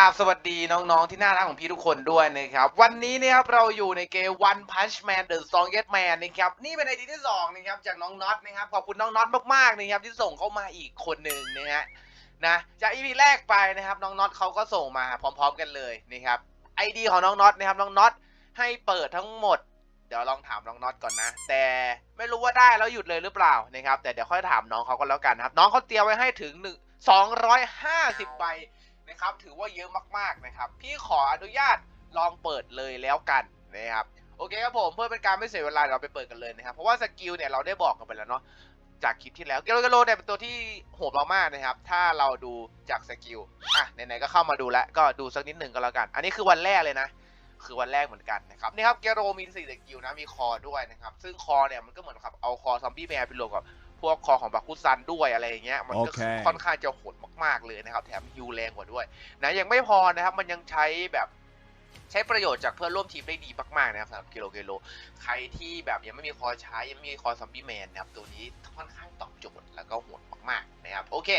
ราบสวัสดีน้องๆ ที่น่ารักของพี่ทุกคนด้วยนะครับ วันนี้นะครับเราอยู่ในเกม One Punch Man The Strongest Man นะครับนี่เป็นไอดีที่สองนะครับจากน้องน็อตนะครับขอบคุณน้องน็อตมากๆนะครับที่ส่งเข้ามาอีกคนหนึ่งนะฮะนะจากอีพีแรกไปนะครับน้องน็อตเขาก็ส่งมาพร้อม ๆ กันเลยนะครับไอดีของน้องน็อตนะครับน้องน็อตให้เปิดทั้งหมด เดี๋ยวลองถามน้องน็อตก่อนนะ แต่ไม่รู้ว่าได้แล้วหยุดเลยหรือเปล่านะครับแต่เดี๋ยวค่อยถามน้องเขาก็แล้วกันครับน้องเขาเตรียมไว้ให้ถึงหนึ่งสองร้อยห้าสิบใบ นะครับถือว่าเยอะมากๆนะครับ พี่ขออนุญาตลองเปิดเลยแล้วกันนะครับโอเคครับผมเพื่อเป็นการไม่เสียเวลาเราไปเปิดกันเลยนะครับเพราะว่าสกิลเนี่ยเราได้บอกกันไปแล้วเนาะจากคลิปที่แล้วเกโลเกโลเนี่ยเป็นตัวที่โหดมากๆนะครับ ถ้าเราดูจากสกิลอะไหนๆก็เข้ามาดูแล้วก็ดูสักนิดหนึ่งก็แล้วกัน อันนี้คือวันแรกเลยนะ คือวันแรกเหมือนกันนะครับนี่ครับเกโรมีสี่สกิลนะมีคอด้วยนะครับ ซึ่งคอเนี่ยมันก็เหมือนกับเอาคอซอมบี้แมวไปรวมกับ พวกคอของบาคุซันด้วยอะไรอย่างเงี้ยมันก็โอเคค่อนข้างจะโหดมาก ๆ เลยนะครับ แถมฮิวแรงกว่าด้วย นะยังไม่พอนะครับ มันยังใช้แบบใช้ประโยชน์จากเพื่อนร่วมทีมได้ดีมากๆนะครับสำหรับเกโรเกโล ใครที่แบบยังไม่มีคอใช้ยังไม่มีคอซอมบี้แมนนะครับตัวนี้ค่อนข้างตอบโจทย์แล้วก็โหดมากๆนะครับ โอเค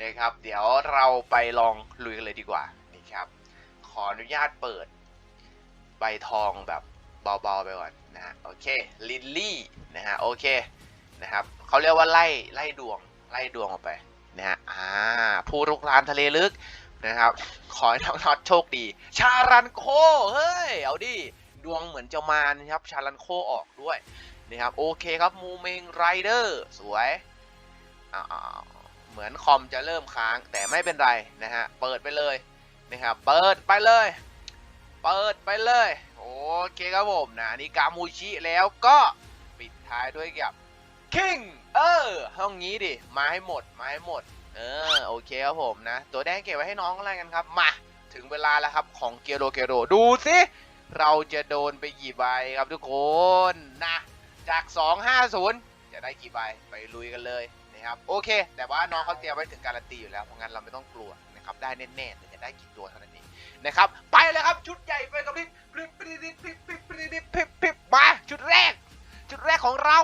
นะครับ เดี๋ยวเราไปลองลุยกันเลยดีกว่านี่ครับ ขออนุญาตเปิด ใบทองแบบเบาๆไปก่อนนะฮะโอเคลิลลี่นะฮะโอเค นะครับเขาเรียกว่าไล่ไล่ดวงไล่ดวงออกไปนะฮะอ่าผู้รุกรานทะเลลึกนะครับ ขอให้น้องน็อตโชคดี ชารันโคเฮ้ยเอาดิดวงเหมือนจะมานะครับ ชารันโคออกด้วยนะครับโอเคครับมูเมงไรเดอร์สวยอ่าเหมือนคอมจะเริ่มค้างแต่ไม่เป็นไรนะฮะเปิดไปเลยนะครับเปิดไปเลย เปิดไปเลย โอเคครับผมนะนี่กามูชิแล้วก็ปิดท้ายด้วยกับ คิงเออห้องนี้ดิมาให้หมดมาให้หมด เออโอเคครับผมนะ ตัวแดงเก็บไว้ให้น้องอะไรกันครับ มาถึงเวลาแล้วครับของเกโรเกโรดูสิเราจะโดนไปกี่ใบครับทุกคนนะจาก 250 จะได้กี่ใบไปลุยกันเลยนะครับโอเค แต่ว่าน้องเขาเตรียมไว้ถึงการันตีอยู่แล้วเพราะงั้นเราไม่ต้องกลัวนะครับได้แน่ๆแต่จะได้กี่ตัวเท่านั้นเองนะครับไปเลยครับชุดใหญ่ไปกับพี่ปริปริปริปริปริปริปมาชุดแรก ชุดแรกของเรา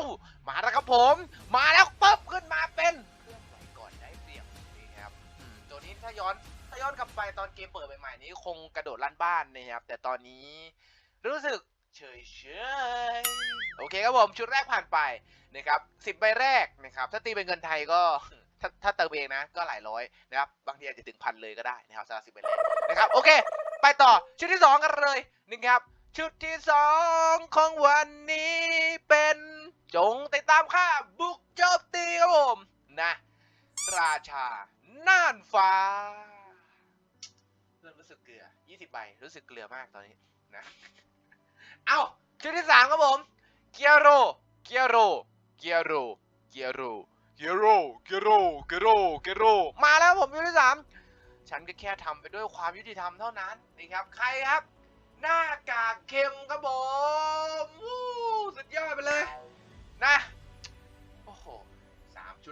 มาแล้วครับผม มาแล้วปุ๊บขึ้นมาเป็นเครื่องไหวก่อนได้เปรียบนี่ครับอืมตัวนี้ถ้าย้อนถ้าย้อนกลับไปตอนเกมเปิดใหม่ๆนี้คงกระโดดลั่นบ้านนะครับ แต่ตอนนี้รู้สึกเฉยเฉยๆโอเคครับผมชุดแรกผ่านไปนะครับสิบใบแรกนะครับ ถ้าตีเป็นเงินไทยก็ ถ้าถ้าเติมเองนะก็หลายร้อยนะครับบางทีอาจจะถึงพันเลยก็ได้นะครับสำหรับสิบใบแรกนะครับโอเค ไปต่อชุดที่สองกันเลยนะครับชุดที่สองของวันนี้เามข้าบุกโจมตีครับผม นะ ราชา น่านฟ้าเริ่มรู้สึกเกลือ 20 ใบ รู้สึกเกลือมากตอนนี้นะ เอาชุดที่สามครับผม เกียโร เกียโร เกียโร เกียโร เกียโร เกียโร เกียโร เกียโร มาแล้วผมชุดที่สามฉันก็แค่ทำไปด้วยความยุติธรรมเท่านั้นนะครับ ใครครับ หน้ากากเค็มครับผม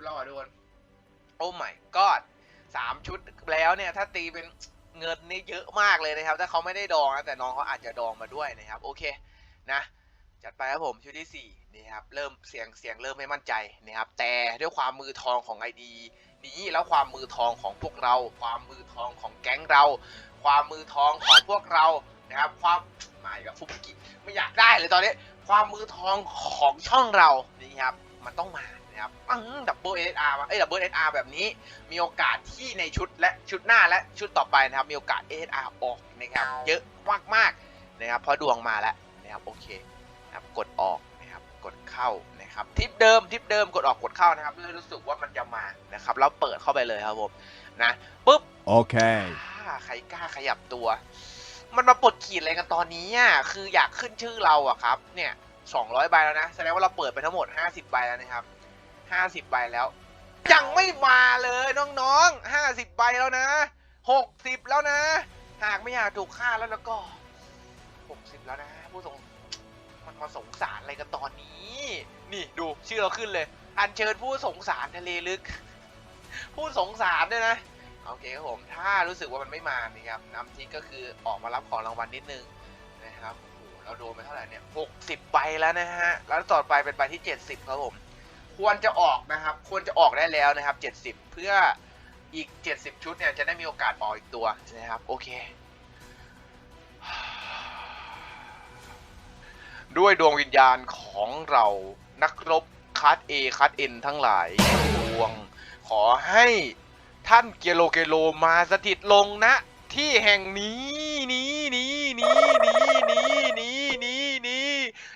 สามชุดแล้วอะทุกคนโอ้ my god สามชุดแล้วเนี่ย ถ้าตีเป็นเงินนี่เยอะมากเลยนะครับ ถ้าเขาไม่ได้ดองนะแต่น้องเขาอาจจะดองมาด้วยนะครับ โอเคนะจัดไปครับผมชุดที่สี่นี่ครับเริ่มเสียงเสียงเริ่มไม่มั่นใจนะครับ แต่ด้วยความมือทองของไอดีนี้แล้วความมือทองของพวกเรา ความมือทองของแก๊งเรา ความมือทองของพวกเรานะครับ ความหมายกับฟุกกิไม่อยากได้เลยตอนนี้ ความมือทองของช่องเรานี่ครับ มันต้องมา นะครับดับเบิลเอสอาร์เอ้ยดับเบิลเอสอาร์แบบนี้ มีโอกาสที่ในชุดและชุดหน้าและชุดต่อไปนะครับ มีโอกาสเอสอาร์ออกนะครับ เยอะมากๆนะครับเพราะดวงมาแล้วนะครับโอเคนะครับกดออกนะครับกดเข้านะครับทิปเดิมทิปเดิมกดออกกดเข้านะครับเพื่อรู้สึกว่ามันจะมานะครับแล้วเปิดเข้าไปเลยครับผมนะปุ๊บ Okay. อ่าใครกล้าขยับตัว มันมาปลดขีดอะไรกันตอนนี้อะคืออยากขึ้นชื่อเราอะครับเนี่ยสองร้อยใบแล้วนะแสดงว่าเราเปิดไปทั้งหมดห้าสิบใบแล้วนะครับ ห้าสิบใบแล้ว ยังไม่มาเลยน้องๆห้าสิบใบแล้วนะหกสิบแล้วนะ หากไม่อยากถูกฆ่าแล้วแล้วก็หกสิบแล้วนะ ผู้สงมันมาสงสารอะไรกันตอนนี้ นี่ดูชื่อเราขึ้นเลย อัญเชิญผู้สงสารทะเลลึก ผู้สงสารด้วยนะโอเคครับผมถ้ารู้สึกว่ามันไม่มานะครับน้ำทิกก็คือออกมารับของรางวัลนิดนึงนะครับโอ้โหเราโดนไปเท่าไหร่เนี่ยหกสิบใบแล้วนะฮะแล้วต่อไปเป็นใบที่เจ็ดสิบครับผม ควรจะออกนะครับ ควรจะออกได้แล้วนะครับเจ็ดสิบเพื่ออีก 70 ชุดเนี่ยจะได้มีโอกาสออกอีกตัวนะครับ โอเค ด้วยดวงวิญญาณของเรานักรบคัด A คัด N ทั้งหลายดวง ขอให้ท่านเกโลเกโลมาสถิตลงณที่แห่งนี้นี้นี้นี้นี้นี้นี้นี้นี้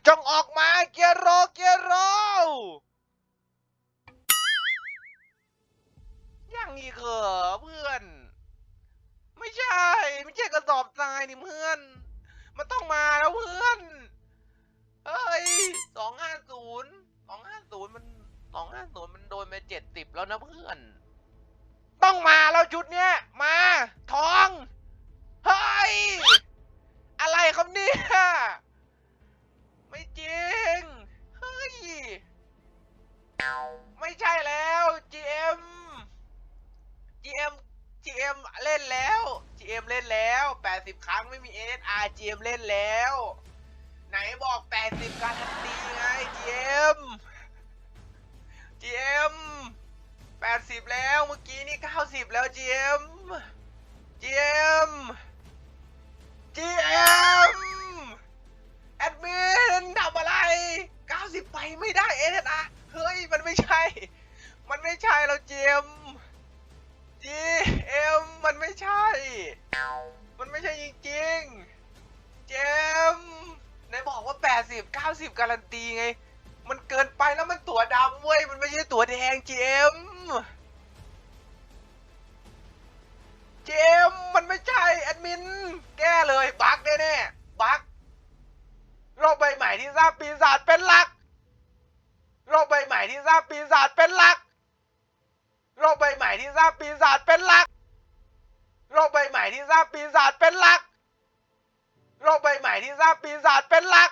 จงออกมาเกโรเกโร อีกเหรอเพื่อน ไม่ใช่ ไม่ใช่กระสอบทรายนี่เพื่อน มันต้องมาแล้วเพื่อนเอ้ยสองห้าศูนย์สองห้าศูนย์มันสองห้าศูนย์มันโดนไปเจ็ดสิบแล้วนะเพื่อน ต้องมาแล้วชุดเนี้ยมา 80ครั้งไม่มี SR GM เล่นแล้ว ไหนบอก80การันตีไง GM GM 80แล้วเมื่อกี้นี่90แล้ว GM GM GM แอดมินทำอะไร 90 ไปไม่ได้ SR เฮ้ย มันไม่ใช่ มันไม่ใช่แล้ว GM GM ไม่ใช่จริงๆ เจมส์ไหนบอกว่า 80 90 การันตีไง มันเกินไปแล้วมันตัวดำเว้ย มันไม่ใช่ตัวแดงเจม เจม มันไม่ใช่แอดมิน แก้เลย บั๊กแน่ๆ บั๊กโรคใบใหม่ที่สร้างปีศาจเป็นหลักโรคใบใหม่ที่สร้างปีศาจเป็นหลักโรคใบใหม่ที่สร้างปีศาจเป็นหลัก ที่สร้างปีศาจเป็นหลัก โลกใบใหม่ที่สร้างปีศาจเป็นหลัก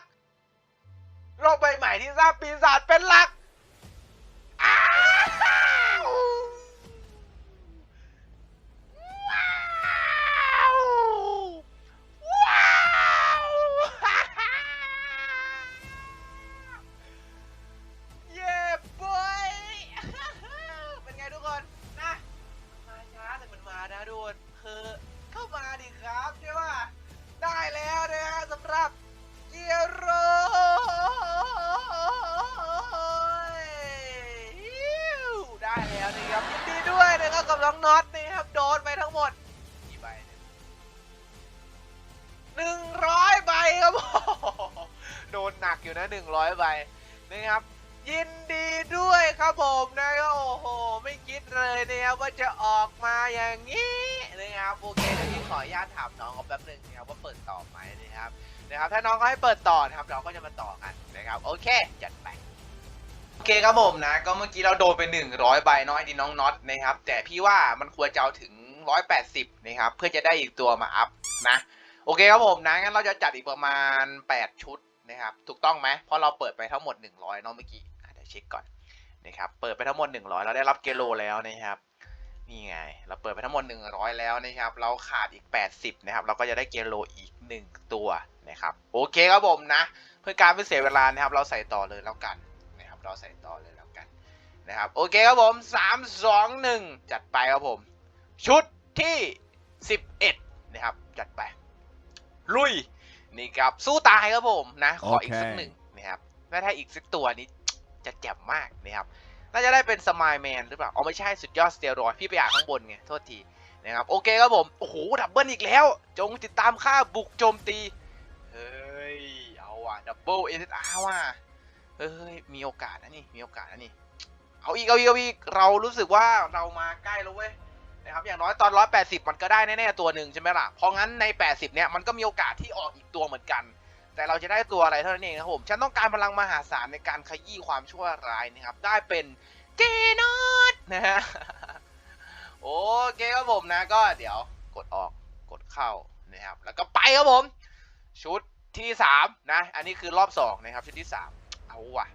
โลกใบใหม่ที่สร้างปีศาจเป็นหลัก หนักอยู่นะหนึ่งร้อยใบนะครับ ยินดีด้วยครับผมนะโอ้โห ไม่คิดเลยนะครับว่าจะออกมาอย่างนี้นะครับโอเคเดี๋ยวพี่ขออนุญาตถามน้องเขาแป๊บหนึงนะครับว่าเปิดต่อไหมนะครับนะครับถ้าน้องเขาให้เปิดต่อนะครับเราก็จะมาต่อกันนะครับโอเคจัดไปโอเคครับผมนะ ก็เมื่อกี้เราโดนไป 100 ใบน้อยดีน้องน็อตนะครับ แต่พี่ว่ามันควรจะเอาถึง 180 นะครับ เพื่อจะได้อีกตัวมาอัพนะ โอเคครับผมนะงั้นเราจะจัดอีกประมาณ 8 ชุด นะครับ ถูกต้องไหมเพราะเราเปิดไปทั้งหมด 100เนาะเมื่อกี้อ่เดี๋ยวเช็คก่อนนะครับ เปิดไปทั้งหมด 100 เราได้รับเกโลแล้วนะครับ นี่ไง เราเปิดไปทั้งหมด 100 แล้วนะครับ เราขาดอีก 80 นะครับ เราก็จะได้เกโลอีก 1 ตัวนะครับ โอเคครับผมนะ เพื่อการไม่เสียเวลานะครับ เราใส่ต่อเลยแล้วกันนะครับ เราใส่ต่อเลยแล้วกันนะครับ โอเคครับผม 3 2 1 จัดไปครับผม ชุดที่ 11 นะครับ จัดไป ลุย นี่ครับ สู้ตายครับผมนะ ขออีกสักโอเคหนึ่งนะครับและถ้าอีกสักตัวนี้จะแจ่มมากนะครับน่าจะได้เป็นสมายแมนหรือเปล่าอ๋อไม่ใช่สุดยอดสเตียรอยด์พี่ไปอ่านข้างบนไงโทษทีนะครับโอเคครับผม โอ้โหดับเบิลอีกแล้ว จงติดตามค่าบุกโจมตี เฮ้ย เอาว่ะดับเบิลเอสอาร์ว่ะเฮ้ย มีโอกาสนะนี่ มีโอกาสนะนี่ เอาอีก เอาอีก เอาอีก เรารู้สึกว่าเรามาใกล้แล้วเว้ย นะครับอย่างน้อยตอน 180 มันก็ได้แน่ๆตัวหนึ่งใช่ไหมล่ะ เพราะงั้นใน 80 เนี่ยมันก็มีโอกาสที่ออกอีกตัวเหมือนกัน แต่เราจะได้ตัวอะไรเท่านั้นเองนะครับผมฉันต้องการพลังมหาศาลในการขยี้ความชั่วร้ายนะครับได้เป็นเจนอตนะฮะโอเคครับผมนะก็เดี๋ยวกดออกกดเข้านะครับแล้วก็ไปครับผม ชุดที่สามนะอันนี้คือรอบสองนะครับชุดที่สามเอาว่ะ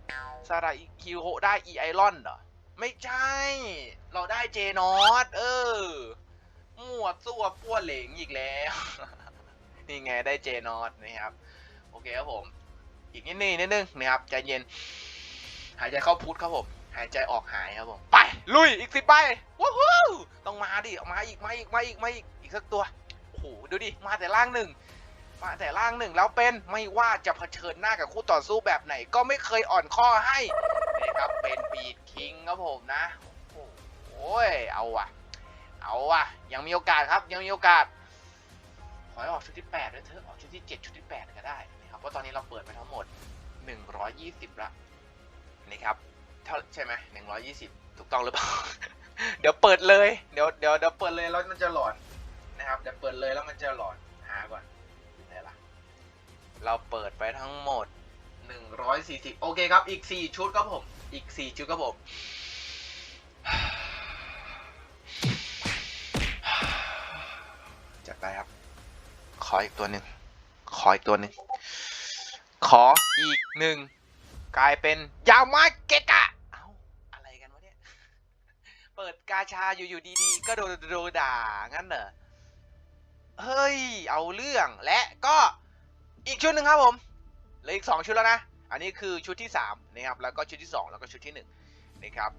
ซาราอิโฮได้อีไอรอนเหรอ ไม่ใช่ เราได้เจนอตเออหมั่วซั่วปั้วเหลงอีกแล้ว นี่ไงได้เจนอตนะครับ โอเคครับผม อีกนิดนึงนิดนึงนะครับใจเย็น หายใจเข้าพุทธครับผม หายใจออกหายครับผม ไป ลุยอีกสิบใบว้าวต้องมาดิเอามาอีกมาอีกมาอีกมาอีกอีกสักตัวโอ้โหดูดิมาแต่ล่างหนึ่งมาแต่ล่างหนึ่งแล้วเป็นไม่ว่าจะเผชิญหน้ากับคู่ต่อสู้แบบไหน ก็ไม่เคยอ่อนข้อให้ นี่ครับเป็นบีดคิงครับผมนะ โอ้โหเอาว่ะ เอาว่ะ ยังมีโอกาสครับ ยังมีโอกาส ขอให้ออกชุดที่8ด้วยเถอะออกชุดที่ 7 ชุดที่ 8 ก็ได้นะครับ เพราะตอนนี้เราเปิดไปทั้งหมด 120ละนี่ครับเท่าใช่ไหม120ถูกต้องหรือเปล่า เดี๋ยวเปิดเลย เดี๋ยวเดี๋ยวเดี๋ยวเปิดเลยแล้วมันจะหลอนนะครับ เดี๋ยวเปิดเลยแล้วมันจะหลอนหาก่อนอยู่ไหนล่ะ เราเปิดไปทั้งหมด 140 โอเคครับ อีก 4 ชุดครับผม อีก 4 ชุดครับผม จัดไปครับ ขออีกตัวหนึ่ง ขออีกตัวหนึ่ง ขออีกหนึ่ง กลายเป็นยามาเกะกะเอ้าอะไรกันวะเนี่ย เปิดกาชาอยู่ๆดีๆ ก็โดนโดนด่า งั้นเหรอ เฮ้ย เอาเรื่อง และก็อีกชุดหนึ่งครับผมเหลืออีกสองชุดแล้วนะ อันนี้คือชุดที่สามนะครับแล้วก็ชุดที่สองแล้วก็ชุดที่หนึ่งนะครับ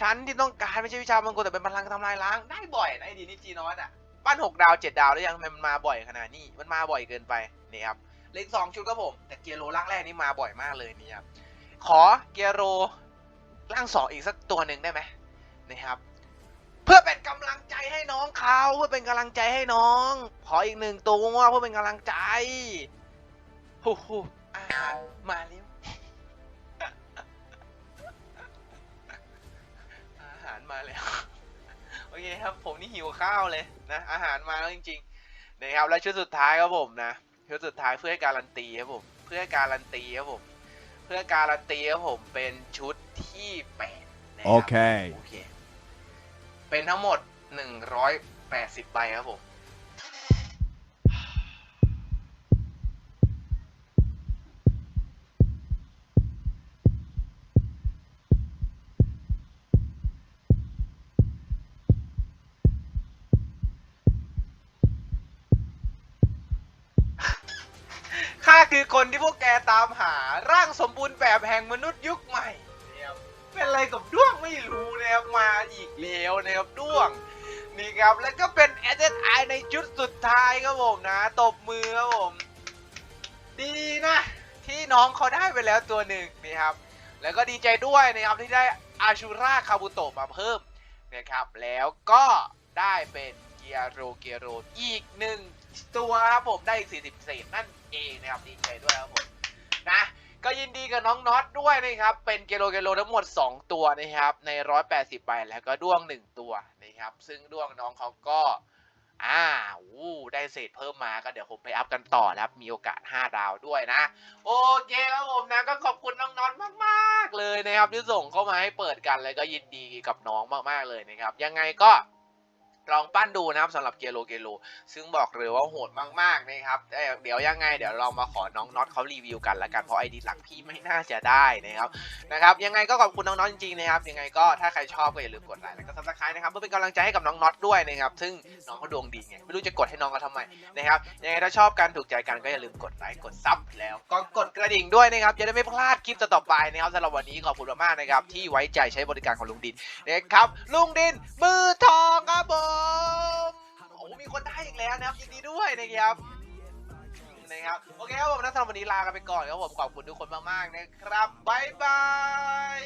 ชั้นที่ต้องการไม่ใช่วิชามังกรแต่เป็นพลังทำลายล้างได้บ่อยนะไอ้ดีนี่จีนอสอะบ้านหกดาวเจ็ดดาวแล้วยังทำไมมันมาบ่อยขนาดนี้มันมาบ่อยเกินไปนี่ครับเล็กสองชุดครับผม แต่เกียร์โรล่างแรกนี่มาบ่อยมากเลยนี่ครับขอเกียร์โรล่างสองอีกสักตัวหนึ่งได้ไหมนะครับเพื่อเป็นกำลังใจให้น้องเขาเพื่อเป็นกำลังใจให้น้อง ขออีกหนึ่งตัวเพื่อเป็นกำลังใจฮู้ฮู้อาหารมาแล้ว มาแล้ว โอเคครับผมนี่หิวข้าวเลยนะ อาหารมาแล้วจริงๆนะครับแล้วชุดสุดท้ายครับผมนะชุดสุดท้ายเพื่อให้การันตีครับผมเพื่อการันตีครับผมเพื่อการันตีครับผมเป็นชุดที่แปดนะครับ Okay. โอเค เป็นทั้งหมด180ใบครับผม คือคนที่พวกแกตามหาร่างสมบูรณ์แบบแห่งมนุษย์ยุคใหม่นะครับเป็นอะไรกับด้วงไม่รู้นะครับมาอีกแล้วนะครับด้วงนี่ครับแล้วก็เป็น s อ i ในชุดสุดท้ายครับผมนะ ตบมือครับผม ดีนะ ที่น้องเขาได้ไปแล้วตัวหนึ่งนี่ครับ แล้วก็ดีใจด้วยนะครับที่ได้อาชูราคาบุโตะมาเพิ่มนะครับ แล้วก็ได้เป็นเกียโรเกียโรอีกหนึ่ง ตัวครับผมได้อีก40เศษนั่นเองนะครับดีใจด้วยครับผมนะก็ยินดีกับน้องน็อตด้วยนะครับ เป็นเกโลเกโลทั้งหมด 2 ตัวนะครับ ใน 180ใบแล้วก็ด้วง 1 ตัวนะครับ ซึ่งด้วงน้องเขาก็ อ่าวู้ได้เศษเพิ่มมาก็เดี๋ยวผมไปอัพกันต่อนะครับ มีโอกาส 5 ดาวด้วยนะ โอเคครับผมนะ ก็ขอบคุณน้องน็อตมาก ๆ เลยนะครับที่ส่งเข้ามาให้เปิดกันแล้วก็ยินดีกับน้องมาก ๆ เลยนะครับ ยังไงก็ ลองปั้นดูนะครับสำหรับเกโลเกโล ซึ่งบอกเลยว่าโหดมากๆนะครับเอ่เดี๋ยวยังไง เดี๋ยวเรามาขอน้องน็อตเขารีวิวกันละกันเพราะไอดีหลักพี่ไม่น่าจะได้นะครับนะครับยังไงก็ขอบคุณน้องน็อตจริงๆนะครับยังไงก็ถ้าใครชอบก็อย่าลืมกดไลค์แล้วก็ซับสไครต์นะครับเพื่อเป็นกำลังใจให้กับน้องน็อตด้วยนะครับซึ่งน้องเขาดวงดีไงไม่รู้จะกดให้น้องเขาทำไมนะครับยังไงถ้าชอบกันถูกใจกันก็อย่าลืมกดไลค์กดซับแล้วก็กดกระดิ่งด้วยนะครับจะได้ไม่พลาดคลิปต่อไปนะครับสำหรับวันนี้ขอบคุณมากๆนะครับที่ไว้ใจใช้บริการของลุงดินนะครับลุงดินมือทอง แล้วนะครับยินดีด้วยนะครับนะครับโอเคครับผมนะสำหรับวันนี้ลากันไปก่อนครับผมขอบคุณทุกคนมากๆนะครับบ๊ายบาย